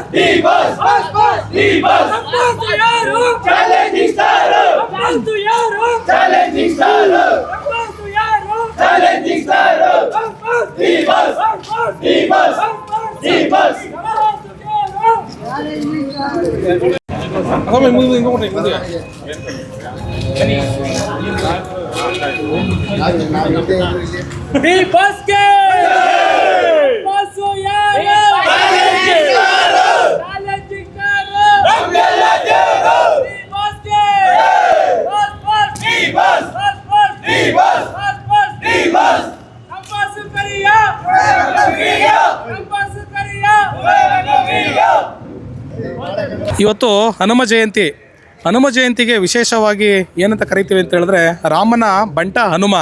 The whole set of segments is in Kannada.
Boss D boss boss boss D boss boss ಯಾರು ಚಾಲೆಂಜಿಂಗ್ ಸ್ಟಾರ್ ಬಸ್ ಯಾರು ಚಾಲೆಂಜಿಂಗ್ ಸ್ಟಾರ್ ಬಸ್ ಯಾರು challenging star boss boss D boss D boss D boss D ಬಸ್ಗೆ ಬಸ್ ಯಾರು ಚಾಲೆಂಜಿಂಗ್ ಸ್ಟಾರ್ ನಮ್ಮೆಲ್ಲ ದೇವರು ಡಿ ಬಸ್ಗೆ boss boss D boss boss boss D boss boss boss D boss compass ಕರಿಯ ನಮಗೀಗ ಕಂಪಸ್ ಕರಿಯ ನಮಗೀಗ ಇವತ್ತು ಹನುಮ ಜಯಂತಿ. ಹನುಮ ಜಯಂತಿಗೆ ವಿಶೇಷವಾಗಿ ಏನಂತ ಕರಿತೀವಿ ಅಂತ ಹೇಳಿದ್ರೆ ರಾಮನ ಬಂಟ ಹನುಮ.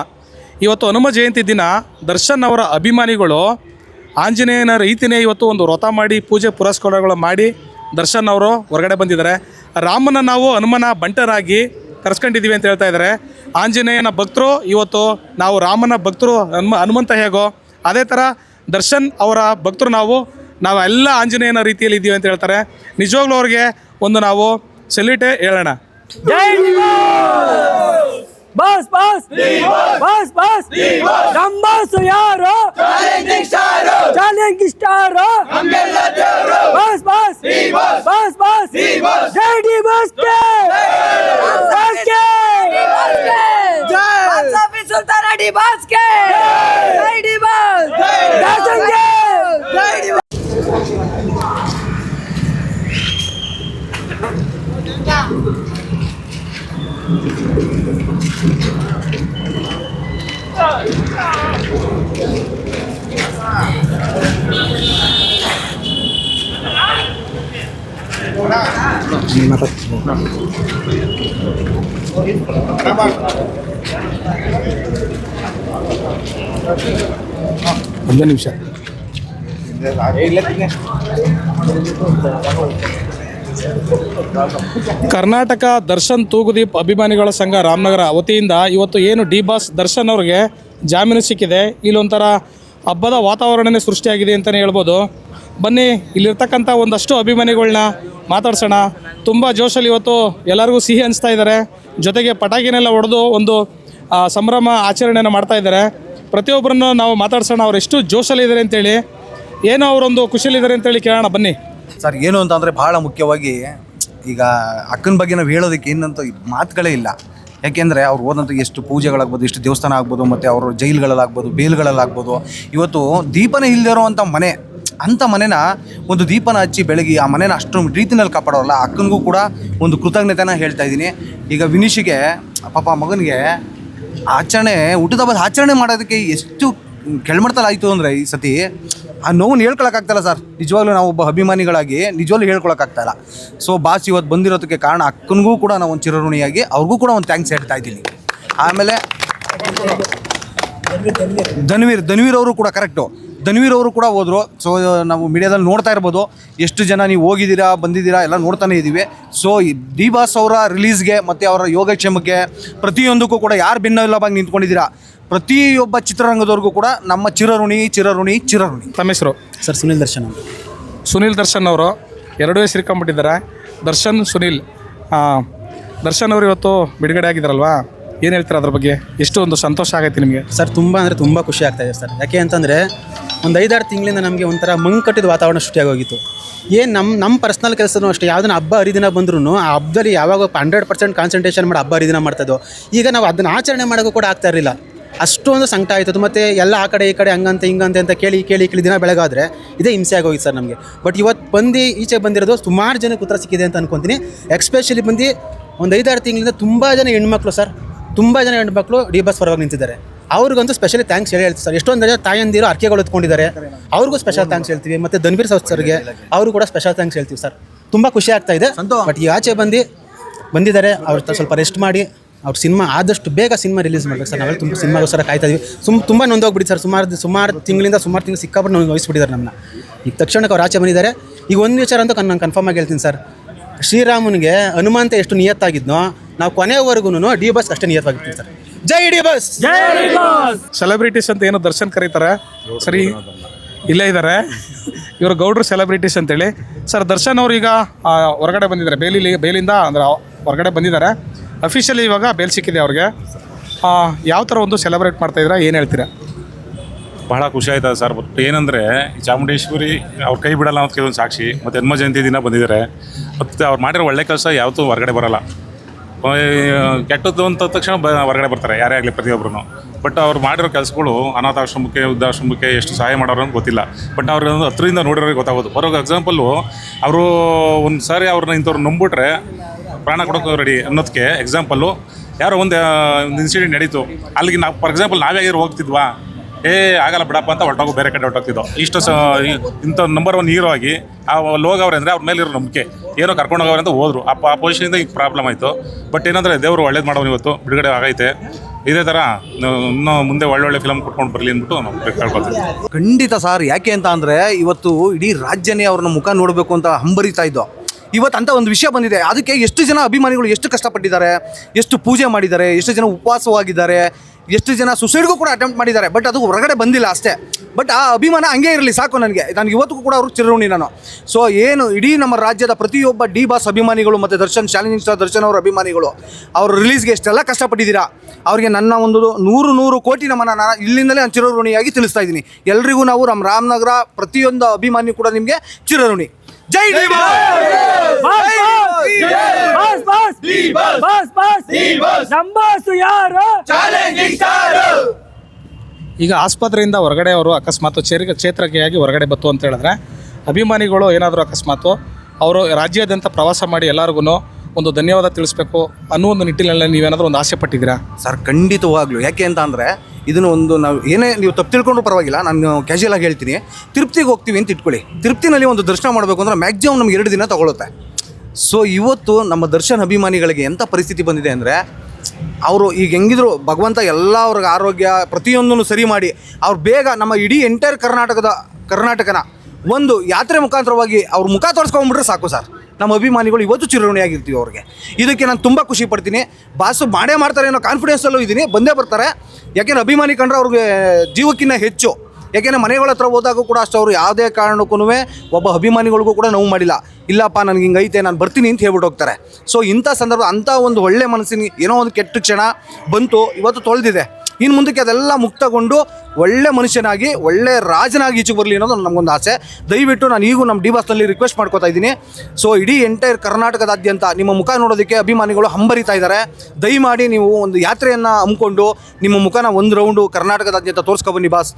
ಇವತ್ತು ಹನುಮ ಜಯಂತಿ ದಿನ ದರ್ಶನ್ ಅವರ ಅಭಿಮಾನಿಗಳು ಆಂಜನೇಯನ ರೀತಿನೇ ಇವತ್ತು ಒಂದು ವ್ರತ ಮಾಡಿ, ಪೂಜೆ ಪುರಸ್ಕಾರಗಳು ಮಾಡಿ ದರ್ಶನ್ ಅವರು ಹೊರಗಡೆ ಬಂದಿದ್ದಾರೆ. ರಾಮನ ನಾವು ಹನುಮನ ಬಂಟರಾಗಿ ಕರೆಸ್ಕೊಂಡಿದ್ದೀವಿ ಅಂತ ಹೇಳ್ತಾ ಇದ್ದಾರೆ. ಆಂಜನೇಯನ ಭಕ್ತರು ಇವತ್ತು ನಾವು ರಾಮನ ಭಕ್ತರು ಹನುಮ, ಹನುಮಂತ ಹೇಗೋ, ಅದೇ ಥರ ದರ್ಶನ್ ಅವರ ಭಕ್ತರು ನಾವು ನಾವು ಎಲ್ಲ ಆಂಜನೇಯನ ರೀತಿಯಲ್ಲಿ ಇದ್ದೀವಿ ಅಂತ ಹೇಳ್ತಾರೆ. ನಿಜವಾಗ್ಲೂ ಅವ್ರಿಗೆ ಒಂದು ನಾವು ಸೆಲ್ಯೂಟೇ ಹೇಳೋಣ. Boss boss! Boss, boss! ಕಂಬಸ್ ಯಾರು? Challenging star challenge star boss boss! Boss boss! Boss boss ಜೈ ಡಿ ಬಸ್ ಒಂದು ನಿಮಿಷ. ಕರ್ನಾಟಕ ದರ್ಶನ್ ತೂಗುದೀಪ್ ಅಭಿಮಾನಿಗಳ ಸಂಘ ರಾಮನಗರ ವತಿಯಿಂದ ಇವತ್ತು ಏನು ಡಿ ಬಾಸ್ ದರ್ಶನ್ ಅವ್ರಿಗೆ ಜಾಮೀನು ಸಿಕ್ಕಿದೆ, ಇಲ್ಲೊಂಥರ ಹಬ್ಬದ ವಾತಾವರಣನೇ ಸೃಷ್ಟಿಯಾಗಿದೆ ಅಂತಲೇ ಹೇಳ್ಬೋದು. ಬನ್ನಿ, ಇಲ್ಲಿರ್ತಕ್ಕಂಥ ಒಂದಷ್ಟು ಅಭಿಮಾನಿಗಳನ್ನ ಮಾತಾಡ್ಸೋಣ. ತುಂಬ ಜೋಶಲ್ಲಿ ಇವತ್ತು ಎಲ್ಲರಿಗೂ ಸಿಹಿ ಹಂಚ್ತಾ ಇದ್ದಾರೆ ಜೊತೆಗೆ ಪಟಾಕಿನೆಲ್ಲ ಹೊಡೆದು ಒಂದು ಸಂಭ್ರಮ ಆಚರಣೆಯನ್ನು ಮಾಡ್ತಾ ಇದ್ದಾರೆ ಪ್ರತಿಯೊಬ್ಬರನ್ನು ನಾವು ಮಾತಾಡ್ಸೋಣ, ಅವ್ರು ಎಷ್ಟು ಜೋಶಲ್ಲಿದ್ದಾರೆ ಅಂತೇಳಿ. ಏನೋ ಅವರೊಂದು ಖುಷಿಯಲ್ಲಿದ್ದಾರೆ ಅಂತೇಳಿ ಕೇಳೋಣ, ಬನ್ನಿ. ಸರ್, ಏನು ಅಂತ ಅಂದರೆ ಭಾಳ ಮುಖ್ಯವಾಗಿ ಈಗ ಅಕ್ಕನ ಬಗ್ಗೆ ನಾವು ಹೇಳೋದಕ್ಕೆ ಇನ್ನಂತೂ ಮಾತುಗಳೇ ಇಲ್ಲ. ಯಾಕೆಂದರೆ ಅವ್ರು ಹೋದಂಥ ಎಷ್ಟು ಪೂಜೆಗಳಾಗ್ಬೋದು, ಎಷ್ಟು ದೇವಸ್ಥಾನ ಆಗ್ಬೋದು, ಮತ್ತು ಅವರು ಜೈಲುಗಳಲ್ಲಾಗ್ಬೋದು, ಬೇಲ್ಗಳಲ್ಲಾಗ್ಬೋದು. ಇವತ್ತು ದೀಪನೇ ಇಲ್ಲದೆ ಇರೋವಂಥ ಮನೆ ಅಂಥ ಮನೇನ ಒಂದು ದೀಪನ ಹಚ್ಚಿ ಬೆಳಗಿ ಆ ಮನೇನ ಅಷ್ಟೊಂದು ರೀತಿನಲ್ಲಿ ಕಾಪಾಡೋಲ್ಲ ಅಕ್ಕನಿಗೂ ಕೂಡ ಒಂದು ಕೃತಜ್ಞತೆನ ಹೇಳ್ತಾ ಇದ್ದೀನಿ. ಈಗ ವಿನೀಶಿಗೆ, ಪಾಪ ಮಗನಿಗೆ ಆಚರಣೆ, ಊಟದ ಹಬ್ಬದ ಆಚರಣೆ ಮಾಡೋದಕ್ಕೆ ಎಷ್ಟು ಕೆಳಮಟ್ಟದಲ್ಲಿ ಅಂದರೆ ಈ ಸತಿ, ಆ ನೋವನ್ನು ಹೇಳ್ಕೊಳಕ್ಕಾಗ್ತಾಯಿಲ್ಲ ಸರ್. ನಿಜವಾಗ್ಲೂ ನಾವು ಒಬ್ಬ ಅಭಿಮಾನಿಗಳಾಗಿ ನಿಜವಾಗ್ಲೂ ಹೇಳ್ಕೊಳಕ್ಕಾಗ್ತಾಯಿಲ್ಲ ಸೊ ಬಾಸ್ ಇವತ್ತು ಬಂದಿರೋದಕ್ಕೆ ಕಾರಣ ಅಕ್ಕನಿಗೂ ಕೂಡ ನಾವು ಒಂದು ಚಿರಋಣಿಯಾಗಿ, ಅವ್ರಿಗೂ ಕೂಡ ಒಂದು ಥ್ಯಾಂಕ್ಸ್ ಹೇಳ್ತಾ ಇದ್ದೀನಿ. ಆಮೇಲೆ, ಧನ್ವೀರ್ ಧನ್ವೀರ್ ಅವರು ಕೂಡ ಕರೆಕ್ಟು ಧನ್ವೀರ್ ಅವರು ಕೂಡ ಹೋದರು. ಸೊ ನಾವು ಮೀಡಿಯಾದಲ್ಲಿ ನೋಡ್ತಾ ಇರ್ಬೋದು. ಎಷ್ಟು ಜನ ನೀವು ಹೋಗಿದ್ದೀರಾ ಬಂದಿದ್ದೀರಾ ಎಲ್ಲ ನೋಡ್ತಾನೆ ಇದ್ದೀವಿ. ಸೊ ಡಿ ಬಾಸ್ ಅವರ ರಿಲೀಸ್ಗೆ ಮತ್ತು ಅವರ ಯೋಗಕ್ಷೇಮಕ್ಕೆ ಪ್ರತಿಯೊಂದಕ್ಕೂ ಕೂಡ ಯಾರು ಭಿನ್ನವಿಲ್ಲವಾಗಿ ನಿಂತ್ಕೊಂಡಿದ್ದೀರಾ? ಪ್ರತಿಯೊಬ್ಬ ಚಿತ್ರರಂಗದವ್ರಿಗೂ ಕೂಡ ನಮ್ಮ ಚಿರಋಣಿ ಚಿರಋಣಿ ಚಿರಋಣಿ. ತಮ್ಮ ಹೆಸರು? ಸರ್ ಸುನಿಲ್ ದರ್ಶನ್ ಅವರು. ಸುನಿಲ್ ದರ್ಶನ್ ಅವರು. ಎರಡೂ ಹೆಸರಿಕೊಂಡ್ಬಿಟ್ಟಿದ್ದಾರೆ ದರ್ಶನ್ ಸುನಿಲ್. ಆ, ದರ್ಶನ್ ಅವರು ಇವತ್ತು ಬಿಡುಗಡೆ ಆಗಿದ್ದಾರಲ್ವಾ ಏನು ಹೇಳ್ತಾರೆ ಅದ್ರ ಬಗ್ಗೆ? ಎಷ್ಟು ಒಂದು ಸಂತೋಷ ಆಗೈತೆ ನಿಮಗೆ? ಸರ್ ತುಂಬ ಅಂದರೆ ತುಂಬ ಖುಷಿ ಆಗ್ತಾಯಿದೆ ಸರ್. ಯಾಕೆ ಅಂತಂದರೆ ಒಂದು ಐದಾರು ತಿಂಗಳಿಂದ ನಮಗೆ ಒಂಥರ ಮಂಕಟ್ಟಿದ ವಾತಾವರಣ ಸೃಷ್ಟಿಯಾಗೋಗಿತ್ತು. ಏನು ನಮ್ಮ ನಮ್ಮ ಪರ್ಸ್ನಲ್ ಕೆಲಸನೂ ಅಷ್ಟೇ, ಯಾವುದನ್ನ ಹಬ್ಬ, ಹರಿದಿನ ಬಂದ್ರೂ ಆ ಹಬ್ಬದಲ್ಲಿ ಯಾವಾಗ ಹಂಡ್ರೆಡ್ ಪರ್ಸೆಂಟ್ ಕಾನ್ಸಂಟ್ರೇಷನ್ ಮಾಡಿ ಹಬ್ಬ, ಹರಿದಿನ ಮಾಡ್ತಾಯಿದ್ದೋ ಈಗ ನಾವು ಅದನ್ನು ಆಚರಣೆ ಮಾಡೋಕ್ಕೂ ಕೂಡ ಆಗ್ತಾ ಇರಲಿಲ್ಲ. ಅಷ್ಟೊಂದು ಸಂಕಟ ಆಯ್ತದ, ಮತ್ತು ಎಲ್ಲ ಆ ಕಡೆ, ಈ ಕಡೆ ಹಂಗಂತೆ, ಹಿಂಗಂತೆ ಅಂತ ಕೇಳಿ ಕೇಳಿ ಕೇಳಿ ದಿನ ಬೆಳಗಾದ್ರೆ ಇದೇ ಹಿಂಸೆ ಆಗೋಗಿತ್ತು ಸರ್ ನಮಗೆ. ಬಟ್ ಇವತ್ತು ಬಂದು, ಈಚೆ ಬಂದಿರೋದು ಸುಮಾರು ಜನಕ್ಕೆ ಉತ್ತರ ಸಿಕ್ಕಿದೆ ಅಂತ ಅನ್ಕೊತೀನಿ. ಎಕ್ಸ್ಪೆಷಲಿ ಬಂದು ಒಂದು ಐದಾರು ತಿಂಗಳಿಂದ ತುಂಬ ಜನ ಹೆಣ್ಮಕ್ಳು ಸರ್, ತುಂಬ ಜನ ಹೆಣ್ಮಕ್ಳು ಡಿ ಬಸ್ ಪರವಾಗಿ ನಿಂತಿದ್ದಾರೆ. ಅವ್ರಿಗಂತೂ ಸ್ಪೆಷಲಿ ಥ್ಯಾಂಕ್ಸ್ ಹೇಳಿ ಹೇಳ್ತೀವಿ ಸರ್. ಎಷ್ಟೊಂದು ಜನ ತಾಯಂದಿರು ಅರ್ಕೆಗಳು ಎತ್ಕೊಂಡಿದ್ದಾರೆ. ಅವ್ರಿಗೂ ಸ್ಪೆಷಲ್ ಥ್ಯಾಂಕ್ಸ್ ಹೇಳ್ತೀವಿ. ಮತ್ತು ಧನ್ವೀರ್ ಸರ್ಗೆ ಅವರು ಕೂಡ ಸ್ಪೆಷಲ್ ಥ್ಯಾಂಕ್ಸ್ ಹೇಳ್ತೀವಿ ಸರ್. ತುಂಬ ಖುಷಿ ಆಗ್ತಾ ಇದೆ. ಬಟ್ ಈ ಆಚೆ ಬಂದು ಬಂದಿದ್ದಾರೆ. ಅವ್ರ ಸ್ವಲ್ಪ ರೆಸ್ಟ್ ಮಾಡಿ. ಅವ್ರ ಸಿನಿಮಾ ಆದಷ್ಟು ಬೇಗ ಸಿನಿಮಾ ರಿಲೀಸ್ ಮಾಡಬೇಕು ಸರ್. ನಾವೆಲ್ಲ ತುಂಬ ಸಿನಿಮಾಗೋಸ್ಕರ ಕಾಯ್ತಾ ಇದೀವಿ. ಸುಮ್ ತುಂಬ ನೊಂದೋಗ್ಬಿಡಿ ಸರ್. ಸುಮಾರು ಸುಮಾರು ತಿಂಗಳಿಂದ ಸುಮಾರು ತಿಂಗಳು ಸಿಕ್ಕಾಪಟ್ಟು ನೋಡಿ ವಹಿಸ್ಬಿಟ್ಟಿದ್ದಾರೆ ನಮ್ಮನ್ನ ಈಗ ತಕ್ಷಣಕ್ಕೆ ಅವ್ರು ಆಚೆ ಬಂದಿದ್ದಾರೆ. ಈಗ ಒಂದು ವಿಚಾರ ಅಂತ ನಾನು ಕನ್ಫರ್ಮ್ ಆಗಿ ಹೇಳ್ತೀನಿ ಸರ್. ಶ್ರೀರಾಮನಿಗೆ ಹನುಮಂತ ಎಷ್ಟು ನಿಯತ್ತಾಗಿದ್ನೋ ನಾವು ಕೊನೆವರೆಗೂ ಡಿ ಬಸ್ ಅಷ್ಟೇ ನಿಯತ್ತವಾಗಿರ್ತೀವಿ ಸರ್. ಜೈ ಡಿ ಬಸ್ ಸೆಲೆಬ್ರಿಟೀಸ್ ಅಂತ ಏನೋ ದರ್ಶನ್ ಕರೀತಾರೆ. ಸರಿ ಇಲ್ಲೇ ಇದ್ದಾರೆ ಇವರು ಗೌಡ್ರು ಸೆಲೆಬ್ರಿಟೀಸ್ ಅಂತೇಳಿ. ಸರ್ ದರ್ಶನ್ ಅವರು ಈಗ ಆ, ಹೊರಗಡೆ ಬಂದಿದ್ದಾರೆ. ಬೇಲಿ ಬೇಲಿಂದ ಅಂದ್ರೆ ಹೊರಗಡೆ ಬಂದಿದ್ದಾರೆ. ಅಫಿಷಿಯಲಿ ಇವಾಗ ಬೇಲ್ ಸಿಕ್ಕಿದೆ ಅವ್ರಿಗೆ. ಆ, ಯಾವ ಥರ ಒಂದು ಸೆಲೆಬ್ರೇಟ್ ಮಾಡ್ತಾ ಇದ್ದೀರಾ? ಏನು ಹೇಳ್ತೀರಾ? ಬಹಳ ಖುಷಿ ಆಯ್ತದೆ ಸರ್. ಬಟ್ ಏನಂದರೆ ಚಾಮುಂಡೇಶ್ವರಿ ಅವ್ರ ಕೈ ಬಿಡಲ್ಲ ಅನ್ನೋದಕ್ಕೆ ಕೆಲವೊಂದು ಸಾಕ್ಷಿ. ಮತ್ತು ಜನ್ಮ ಜಯಂತಿ ದಿನ ಬಂದಿದ್ದಾರೆ. ಮತ್ತು ಅವ್ರು ಮಾಡಿರೋ ಒಳ್ಳೆ ಕೆಲಸ ಯಾವತ್ತೂ ಹೊರಗಡೆ ಬರಲ್ಲ. ಕೆಟ್ಟದ್ದು ಅಂತ ತಕ್ಷಣ ಬ, ಹೊರಗಡೆ ಬರ್ತಾರೆ, ಯಾರೇ ಆಗಲಿ ಪ್ರತಿಯೊಬ್ಬರು ಬಟ್ ಅವ್ರು ಮಾಡಿರೋ ಕೆಲಸಗಳು ಅನಾಥಾಶ್ರಮಕ್ಕೆ, ವೃದ್ಧಾಶ್ರಮಕ್ಕೆ ಎಷ್ಟು ಸಹಾಯ ಮಾಡೋರು ಅಂತ ಗೊತ್ತಿಲ್ಲ. ಬಟ್ ಅವ್ರ ಹತ್ರದಿಂದ ನೋಡಿರೋ ಗೊತ್ತಾಗೋದು. ಬರೋ ಎಕ್ಸಾಂಪಲ್ಲು ಅವರು ಒಂದು ಸಾರಿ ಅವ್ರನ್ನ ಇಂಥವ್ರು ನಂಬಿಟ್ರೆ ಪ್ರಾಣ ಕೊಡೋಕೆ ರೆಡಿ ಅನ್ನೋದಕ್ಕೆ ಎಕ್ಸಾಂಪಲ್ಲು ಯಾರೋ ಒಂದು ಒಂದು ಇನ್ಸಿಡೆಂಟ್ ನಡೀತು. ಅಲ್ಲಿಗೆ ನಾವು ಫಾರ್ ಎಕ್ಸಾಂಪಲ್ ನಾವೇ ಹೋಗ್ತಿದ್ವಾ? ಏ, ಆಗಲ್ಲ ಬಿಡಪ್ಪ ಅಂತ ಹೊರಟೋಗು, ಬೇರೆ ಕಡೆ ಹೊರಟೋಗ್ತಿದ್ದೋ. ಇಷ್ಟು ಇಂಥ ನಂಬರ್ ಒನ್ ಹೀರೋ ಆಗಿ, ಆ, ಲೋಗವ್ರೆ ಅಂದರೆ ಅವ್ರ ಮೇಲೆ ಇರೋ ನಂಬಿಕೆ. ಏನೋ ಕರ್ಕೊಂಡು ಹೋಗವ್ರೆ ಅಂತ ಹೋದ್ರು. ಆ ಆ ಪೊಸಿಷನಿಂದ ಈಗ ಪ್ರಾಬ್ಲಮ್ ಆಯಿತು. ಬಟ್ ಏನಂದರೆ ದೇವರು ಒಳ್ಳೇದು ಮಾಡೋನು ಇವತ್ತು, ಬಿಡುಗಡೆ ಆಗೈತೆ. ಇದೇ ಥರ ಇನ್ನೂ ಮುಂದೆ ಒಳ್ಳೊಳ್ಳೆ ಫಿಲಮ್ ಕೊಟ್ಕೊಂಡು ಬರಲಿ ಅಂದ್ಬಿಟ್ಟು ನಾವು ಕೇಳ್ಕೊಳ್ತೀವಿ ಖಂಡಿತ ಸರ್, ಯಾಕೆ ಅಂತ ಅಂದರೆ ಇವತ್ತು ಇಡೀ ರಾಜ್ಯನೇ ಅವ್ರನ್ನ ಮುಖ ನೋಡಬೇಕು ಅಂತ ಹಂಬರಿತಾ ಇದ್ದೋ. ಇವತ್ತು ಅಂತ ಒಂದು ವಿಷಯ ಬಂದಿದೆ. ಅದಕ್ಕೆ ಎಷ್ಟು ಜನ ಅಭಿಮಾನಿಗಳು ಎಷ್ಟು ಕಷ್ಟಪಟ್ಟಿದ್ದಾರೆ, ಎಷ್ಟು ಪೂಜೆ ಮಾಡಿದ್ದಾರೆ, ಎಷ್ಟು ಜನ ಉಪವಾಸವಾಗಿದ್ದಾರೆ ಎಷ್ಟು ಜನ ಸುಸೈಡ್ಗೂ ಕೂಡ ಅಟೆಂಪ್ಟ್ ಮಾಡಿದ್ದಾರೆ. ಬಟ್ ಅದು ಹೊರಗಡೆ ಬಂದಿಲ್ಲ ಅಷ್ಟೇ. ಬಟ್ ಆ ಅಭಿಮಾನ ಹಂಗೆ ಇರಲಿ, ಸಾಕು ನನಗೆ. ನನಗೆ ಇವತ್ತಿಗೂ ಕೂಡ ಅವ್ರಿಗೆ ಚಿರಋಣಿ ನಾನು. ಸೊ ಏನು, ಇಡೀ ನಮ್ಮ ರಾಜ್ಯದ ಪ್ರತಿಯೊಬ್ಬ ಡಿ ಬಾಸ್ ಅಭಿಮಾನಿಗಳು ಮತ್ತು ದರ್ಶನ್ ಚಾಲೆಂಜಿಂಗ್ ಸ್ಟಾರ್ ದರ್ಶನ್ ಅವರ ಅಭಿಮಾನಿಗಳು, ಅವ್ರ ರಿಲೀಸ್ಗೆ ಎಷ್ಟೆಲ್ಲ ಕಷ್ಟಪಟ್ಟಿದ್ದೀರಾ? ಅವರಿಗೆ ನನ್ನ ಒಂದು ನೂರು ನೂರು ಕೋಟಿ ನಮ್ಮನ್ನು ನಾನು ಇಲ್ಲಿಂದಲೇ ನಾನು ಚಿರಋಣಿಯಾಗಿ ತಿಳಿಸ್ತಾ ಇದ್ದೀನಿ. ಎಲ್ರಿಗೂ ನಾವು ನಮ್ಮ ರಾಮನಗರ ಪ್ರತಿಯೊಂದು ಅಭಿಮಾನಿ ಕೂಡ ನಿಮಗೆ ಚಿರಋಣಿ. ಜೈ D boss boss boss boss ನಂಬಾಸು ಯಾರು? ಈಗ ಆಸ್ಪತ್ರೆಯಿಂದ ಹೊರಗಡೆ ಅವರು ಅಕಸ್ಮಾತ್ ಚೇರಿಕೆ ಕ್ಷೇತ್ರಕ್ಕೆಯಾಗಿ ಹೊರಗಡೆ ಬತ್ತು ಅಂತ ಹೇಳಿದ್ರೆ ಅಭಿಮಾನಿಗಳು ಏನಾದರೂ ಅಕಸ್ಮಾತು ಅವರು ರಾಜ್ಯಾದ್ಯಂತ ಪ್ರವಾಸ ಮಾಡಿ ಎಲ್ಲರಿಗೂ ಒಂದು ಧನ್ಯವಾದ ತಿಳಿಸ್ಬೇಕು ಅನ್ನೋ ಒಂದು ನಿಟ್ಟಿನಲ್ಲಿ ನೀವೇನಾದರೂ ಒಂದು ಆಸೆ ಪಟ್ಟಿದ್ದೀರಾ? ಸರ್ ಖಂಡಿತವಾಗ್ಲೂ. ಯಾಕೆ ಅಂತ ಅಂದರೆ ಇದನ್ನು ಒಂದು ನಾವು ಏನೇ ನೀವು ತಪ್ಪು ತಿಳ್ಕೊಂಡ್ರು ಪರವಾಗಿಲ್ಲ, ನಾನು ಕ್ಯಾಶುಯಲ್ ಆಗಿ ಹೇಳ್ತೀನಿ. ತಿರುಪ್ತಿಗೆ ಹೋಗ್ತೀವಿ ಅಂತ ಇಟ್ಕೊಳ್ಳಿ. ತಿರುಪ್ತಿನಲ್ಲಿ ಒಂದು ದರ್ಶನ ಮಾಡಬೇಕು ಅಂದರೆ ಮ್ಯಾಕ್ಸಿಮಮ್ ನಮ್ಗೆ ಎರಡು ದಿನ ತಗೊಳುತ್ತೆ. ಸೊ ಇವತ್ತು ನಮ್ಮ ದರ್ಶನ್ ಅಭಿಮಾನಿಗಳಿಗೆ ಎಂಥ ಪರಿಸ್ಥಿತಿ ಬಂದಿದೆ ಅಂದರೆ, ಅವರು ಈಗ ಹೆಂಗಿದ್ರು ಭಗವಂತ ಎಲ್ಲ ಅವ್ರಿಗೆ ಆರೋಗ್ಯ ಪ್ರತಿಯೊಂದನ್ನು ಸರಿ ಮಾಡಿ, ಅವ್ರು ಬೇಗ ನಮ್ಮ ಇಡೀ ಎಂಟೈರ್ ಕರ್ನಾಟಕದ, ಕರ್ನಾಟಕನ ಒಂದು ಯಾತ್ರೆ ಮುಖಾಂತರವಾಗಿ ಅವ್ರ ಮುಖ ತೋರಿಸ್ಕೊಂಡ್ಬಿಟ್ರೆ ಸಾಕು ಸರ್. ನಮ್ಮ ಅಭಿಮಾನಿಗಳು ಇವತ್ತು ಚಿರಋಣಿಯಾಗಿರ್ತೀವಿ ಅವ್ರಿಗೆ. ಇದಕ್ಕೆ ನಾನು ತುಂಬ ಖುಷಿ ಪಡ್ತೀನಿ. ಬಾಸು ಮಾಡೇ ಮಾಡ್ತಾರೆ ಅನ್ನೋ ಕಾನ್ಫಿಡೆನ್ಸಲ್ಲೂ ಇದ್ದೀನಿ ಬಂದೇ ಬರ್ತಾರೆ. ಯಾಕೆಂದ್ರೆ ಅಭಿಮಾನಿ ಕಂಡ್ರೆ ಅವ್ರಿಗೆ ಜೀವಕ್ಕಿಂತ ಹೆಚ್ಚು. ಯಾಕೆಂದ್ರೆ ಮನೆಗಳ ಹತ್ರ ಹೋದಾಗೂ ಕೂಡ ಅಷ್ಟು ಅವರು ಯಾವುದೇ ಕಾರಣಕ್ಕೂ ಒಬ್ಬ ಅಭಿಮಾನಿಗಳಿಗೂ ಕೂಡ ನೋವು ಮಾಡಿಲ್ಲ. ಇಲ್ಲಪ್ಪ, ನನಗೆ ಹಿಂಗೆ ಐತೆ ನಾನು ಬರ್ತೀನಿ ಅಂತ ಹೇಳ್ಬಿಟ್ಟು ಹೋಗ್ತಾರೆ. ಸೊ ಇಂಥ ಸಂದರ್ಭ ಅಂಥ ಒಂದು ಒಳ್ಳೆ ಮನಸ್ಸಿನ ಏನೋ ಒಂದು ಕೆಟ್ಟ ಕ್ಷಣ ಬಂತು, ಇವತ್ತು ತೊಳೆದಿದೆ. ಇನ್ನು ಮುಂದಕ್ಕೆ ಅದೆಲ್ಲ ಮುಕ್ತಗೊಂಡು ಒಳ್ಳೆ ಮನುಷ್ಯನಾಗಿ ಒಳ್ಳೆ ರಾಜನಾಗಿ ಈಚೆಗೆ ಬರಲಿ ಅನ್ನೋದು ನಮಗೊಂದು ಆಸೆ. ದಯವಿಟ್ಟು ನಾನು ಈಗೂ ನಮ್ಮ ಡಿ ಬಾಸ್ನಲ್ಲಿ ರಿಕ್ವೆಸ್ಟ್ ಮಾಡ್ಕೋತಾ ಇದ್ದೀನಿ. ಸೊ ಇಡೀ ಎಂಟೈರ್ ಕರ್ನಾಟಕದಾದ್ಯಂತ ನಿಮ್ಮ ಮುಖ ನೋಡೋದಕ್ಕೆ ಅಭಿಮಾನಿಗಳು ಹಂಬರಿತಾ ಇದ್ದಾರೆ. ದಯಮಾಡಿ ನೀವು ಒಂದು ಯಾತ್ರೆಯನ್ನು ಹಮ್ಮಿಕೊಂಡು ನಿಮ್ಮ ಮುಖನ ಒಂದು ರೌಂಡು ಕರ್ನಾಟಕದಾದ್ಯಂತ ತೋರಿಸ್ಕೊಬನ್ನಿ ಬಾಸ್.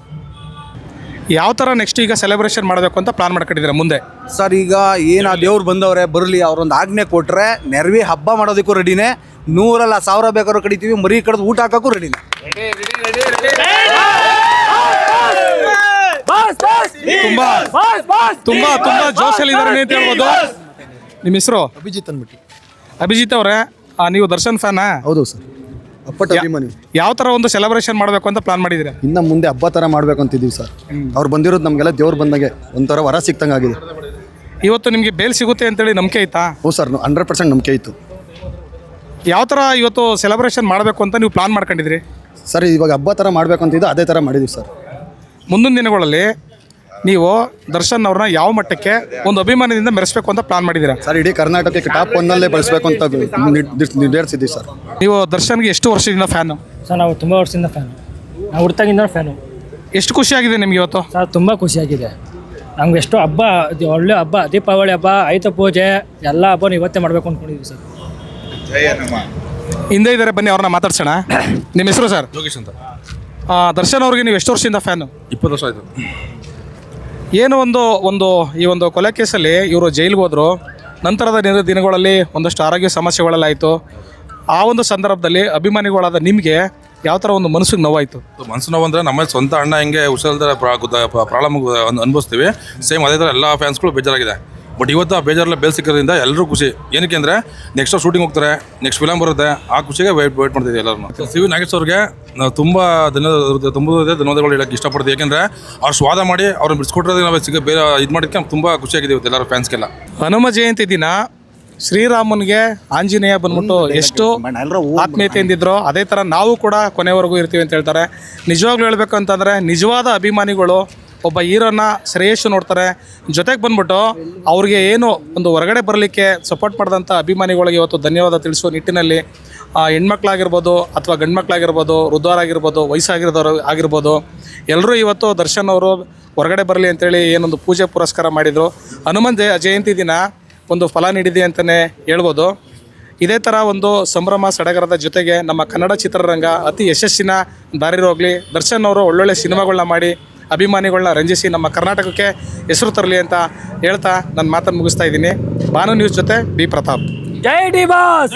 ಯಾವ ಥರ ನೆಕ್ಸ್ಟ್ ಈಗ ಸೆಲೆಬ್ರೇಷನ್ ಮಾಡಬೇಕು ಅಂತ ಪ್ಲಾನ್ ಮಾಡ್ಕೊಂಡಿದ್ದೀರಾ ಮುಂದೆ? ಸರ್ ಈಗ ಏನು ಆ ದೇವ್ರು ಬಂದವರೇ ಬರಲಿ ಅವ್ರೊಂದು ಆಜ್ಞೆ ಕೊಟ್ಟರೆ ನೆರವಿ ಹಬ್ಬ ಮಾಡೋದಕ್ಕೂ ರೆಡಿನೇ ನೂರಲ್ಲ ಸಾವಿರ ಬೇಕಾದ್ರೂ ಕಡಿತೀವಿ ಮರಿ ಕಡ್ದು ಊಟ ಹಾಕಕ್ಕೂ ರೆಡಿ ಬಸ್ ಬಸ್ ತುಂಬಾ ಬಸ್ ಬಸ್ ತುಂಬಾ ತುಂಬಾ ಜೋಶಲ್ಲಿ ಇದ್ದಾರೆ ಅಂತ ಹೇಳ್ಬೋದು. ನಿಮ್ಮ ಹೆಸರು? ಅಭಿಜಿತ್ ಅಂದ್ಬಿಟ್ಟು. ಅಭಿಜಿತ್ ಅವರೇ ನೀವು ದರ್ಶನ್ ಫ್ಯಾನ್? ಹೌದು ಸರ್. ಅಪ್ಪಟ ಅಭಿಮಾನಿ. ಯಾವ ಥರ ಒಂದು ಸೆಲೆಬ್ರೇಷನ್ ಮಾಡಬೇಕು ಅಂತ ಪ್ಲಾನ್ ಮಾಡಿದ್ದೀರಾ? ಇನ್ನು ಮುಂದೆ ಹಬ್ಬ ಥರ ಮಾಡ್ಬೇಕು ಅಂತಿದ್ದೀವಿ ಸರ್. ಅವ್ರು ಬಂದಿರೋದು ನಮಗೆಲ್ಲ ದೇವ್ರು ಬಂದಂಗೆ ಒಂಥರ ವರ ಸಿಕ್ತಂಗೆ ಆಗಿದೆ ಇವತ್ತು ನಿಮಗೆ ಬೇಲ್ ಸಿಗುತ್ತೆ ಅಂತೇಳಿ ನಂಬಿಕೆ ಆಯ್ತಾ? ಹೌದು ಸರ್ ಹಂಡ್ರೆಡ್ ಪರ್ಸೆಂಟ್ ನಂಬಿಕೆ ಇತ್ತು. ಯಾವ ಥರ ಇವತ್ತು ಸೆಲೆಬ್ರೇಷನ್ ಮಾಡಬೇಕು ಅಂತ ನೀವು ಪ್ಲಾನ್ ಮಾಡ್ಕೊಂಡಿದ್ರಿ? ಸರ್ ಇವಾಗ ಹಬ್ಬ ಥರ ಮಾಡಬೇಕು ಅಂತಿದ್ದು ಅದೇ ಥರ ಮಾಡಿದ್ದೀವಿ ಸರ್. ಮುಂದಿನ ದಿನಗಳಲ್ಲಿ ನೀವು ದರ್ಶನ್ ಅವ್ರನ್ನ ಯಾವ ಮಟ್ಟಕ್ಕೆ ಒಂದು ಅಭಿಮಾನದಿಂದ ಮೆರೆಸಬೇಕು ಅಂತ ಪ್ಲಾನ್ ಮಾಡಿದ್ದೀರಾ ಸರ್ ಇಡೀ ಕರ್ನಾಟಕಕ್ಕೆ ಟಾಪ್ ಒನ್ನಲ್ಲೇ ಬಳಸಬೇಕು ಅಂತ ನಿರ್ಧರಿಸ್- ನಿರ್ಧರಿಸಿದ್ದೀವಿ ಸರ್. ನೀವು ದರ್ಶನ್ಗೆ ಎಷ್ಟು ವರ್ಷದಿಂದ ಫ್ಯಾನು ಸರ್ ನಾವು ತುಂಬ ವರ್ಷದಿಂದ ಫ್ಯಾನು ನಾವು ಹುಡ್ತಾಗಿಂದ ಫ್ಯಾನು ಎಷ್ಟು ಖುಷಿಯಾಗಿದೆ ನಿಮ್ಗೆ ಇವತ್ತು? ಸರ್ ತುಂಬ ಖುಷಿಯಾಗಿದೆ ನಮ್ಗೆ ಎಷ್ಟು ಹಬ್ಬ ಒಳ್ಳೆ ಹಬ್ಬ ದೀಪಾವಳಿ ಹಬ್ಬ ಆಯುಧ ಪೂಜೆ ಎಲ್ಲ ಹಬ್ಬನೂ ಇವತ್ತೇ ಮಾಡಬೇಕು ಅಂದ್ಕೊಂಡಿದ್ವಿ ಸರ್. ಹಿಂದೆ ಇದ್ದಾರೆ ಬನ್ನಿ ಅವ್ರನ್ನ ಮಾತಾಡ್ಸೋಣ. ನಿಮ್ಮ ಹೆಸರು ಸರ್? ಯೋಗೇಶ್ ಅಂತ. ಆ, ದರ್ಶನ್ ಅವ್ರಿಗೆ ನೀವು ಎಷ್ಟು ವರ್ಷದಿಂದ ಫ್ಯಾನು? ಇಪ್ಪತ್ತು ವರ್ಷ ಆಯಿತು. ಏನು ಒಂದು ಒಂದು ಈ ಒಂದು ಕೊಲೆ ಕೇಸಲ್ಲಿ ಇವರು ಜೈಲಿಗೆ ಹೋದರು ನಂತರದ ದಿನ ದಿನಗಳಲ್ಲಿ ಒಂದಷ್ಟು ಆರೋಗ್ಯ ಸಮಸ್ಯೆಗಳೆಲ್ಲಾಯಿತು. ಆ ಒಂದು ಸಂದರ್ಭದಲ್ಲಿ ಅಭಿಮಾನಿಗಳಾದ ನಿಮಗೆ ಯಾವ ಥರ ಒಂದು ಮನಸ್ಸಿಗೆ ನೋವಾಯಿತು? ಮನಸ್ಸು ನೋವು ಅಂದರೆ ನಮ್ಮ ಸ್ವಂತ ಅಣ್ಣ ಹೆಂಗೆ ಹುಷಾರಿಲ್ದ ಪ್ರಾಬ್ಲಮ್ ಅನುಭವಿಸ್ತೀವಿ. ಸೇಮ್ ಅದೇ ಥರ ಎಲ್ಲ ಫ್ಯಾನ್ಸ್ಗಳು ಬೇಜಾರಾಗಿದೆ. ಬಟ್ ಇವತ್ತು ಆ ಬೇಜಾರಲ್ಲ ಬೇಲ್ ಸಿಕ್ಕೋದ್ರಿಂದ ಎಲ್ಲರೂ ಖುಷಿ. ಏನಕ್ಕೆ ಅಂದರೆ ನೆಕ್ಸ್ಟ್ ಶೂಟಿಂಗ್ ಹೋಗ್ತಾರೆ ನೆಕ್ಸ್ಟ್ ಫಿಲಮ್ ಬರುತ್ತೆ ಆ ಖುಷಿಗೆ ವೇಟ್ ವೇಟ್ ಮಾಡ್ತಿದ್ದೀವಿ ಎಲ್ಲರೂ ಸಿ ವಿ ನಾಗೇಶ್ ಅವ್ರಿಗೆ ನಾವು ತುಂಬ ಧನ್ಯವಾದ ತುಂಬ ಧನ್ಯವಾದಗಳು ಹೇಳಕ್ಕೆ ಇಷ್ಟಪಡ್ತೀವಿ. ಯಾಕೆಂದರೆ ಅವ್ರು ಸ್ವಾದ ಮಾಡಿ ಅವ್ರನ್ನ ಬಿಡಿಸ್ಕೊಟ್ರೆ ನಾವು ಸಿಗ ಬೇರೆ ಇದು ಮಾಡಿದ್ಕೆ ನಮ್ಗೆ ತುಂಬ ಖುಷಿಯಾಗಿದೆ ಇವತ್ತು ಎಲ್ಲರೂ ಫ್ಯಾನ್ಸ್ಗೆಲ್ಲ ಹನುಮ ಜಯಂತಿ ದಿನ ಶ್ರೀರಾಮನ್ಗೆ ಆಂಜನೇಯ ಬಂದ್ಬಿಟ್ಟು ಎಷ್ಟು ಆತ್ಮೀಯತೆಯಿಂದಿದ್ರೋ ಅದೇ ಥರ ನಾವು ಕೂಡ ಕೊನೆವರೆಗೂ ಇರ್ತೀವಿ ಅಂತ ಹೇಳ್ತಾರೆ. ನಿಜವಾಗ್ಲೂ ಹೇಳಬೇಕು ಅಂತಂದರೆ ನಿಜವಾದ ಅಭಿಮಾನಿಗಳು ಒಬ್ಬ ಹೀರೋನ ಶ್ರೇಯಸ್ಸು ನೋಡ್ತಾರೆ. ಜೊತೆಗೆ ಬಂದ್ಬಿಟ್ಟು ಅವ್ರಿಗೆ ಏನು ಒಂದು ಹೊರಗಡೆ ಬರಲಿಕ್ಕೆ ಸಪೋರ್ಟ್ ಮಾಡಿದಂಥ ಅಭಿಮಾನಿಗಳಿಗೆ ಇವತ್ತು ಧನ್ಯವಾದ ತಿಳಿಸುವ ನಿಟ್ಟಿನಲ್ಲಿ ಹೆಣ್ಮಕ್ಳಾಗಿರ್ಬೋದು ಅಥವಾ ಗಂಡ್ಮಕ್ಳಾಗಿರ್ಬೋದು, ವೃದ್ಧರಾಗಿರ್ಬೋದು ವಯಸ್ಸಾಗಿರೋದವ್ರು ಆಗಿರ್ಬೋದು ಎಲ್ಲರೂ ಇವತ್ತು ದರ್ಶನ್ ಅವರು ಹೊರಗಡೆ ಬರಲಿ ಅಂತೇಳಿ ಏನೊಂದು ಪೂಜೆ ಪುರಸ್ಕಾರ ಮಾಡಿದರು. ಹನುಮನ್ ಜಯ, ಜಯಂತಿ ದಿನ ಒಂದು ಫಲ ನೀಡಿದೆ ಅಂತಲೇ ಹೇಳ್ಬೋದು. ಇದೇ ಥರ ಒಂದು ಸಂಭ್ರಮ ಸಡಗರದ ಜೊತೆಗೆ ನಮ್ಮ ಕನ್ನಡ ಚಿತ್ರರಂಗ ಅತಿ ಯಶಸ್ಸಿನ ದಾರಿರೋಗಲಿ. ದರ್ಶನ್ ಅವರು ಒಳ್ಳೊಳ್ಳೆ ಸಿನಿಮಾಗಳನ್ನ ಮಾಡಿ ಅಭಿಮಾನಿಗಳನ್ನ ರಂಜಿಸಿ ನಮ್ಮ ಕರ್ನಾಟಕಕ್ಕೆ ಹೆಸರು ತರಲಿ ಅಂತ ಹೇಳ್ತಾ ನನ್ನ ಮಾತನ್ನು ಮುಗಿಸ್ತಾ ಇದ್ದೀನಿ. ಬಾನು ನ್ಯೂಸ್ ಜೊತೆ ಬಿ ಪ್ರತಾಪ್. ಜೈ ಡಿ ಬಾಸ್!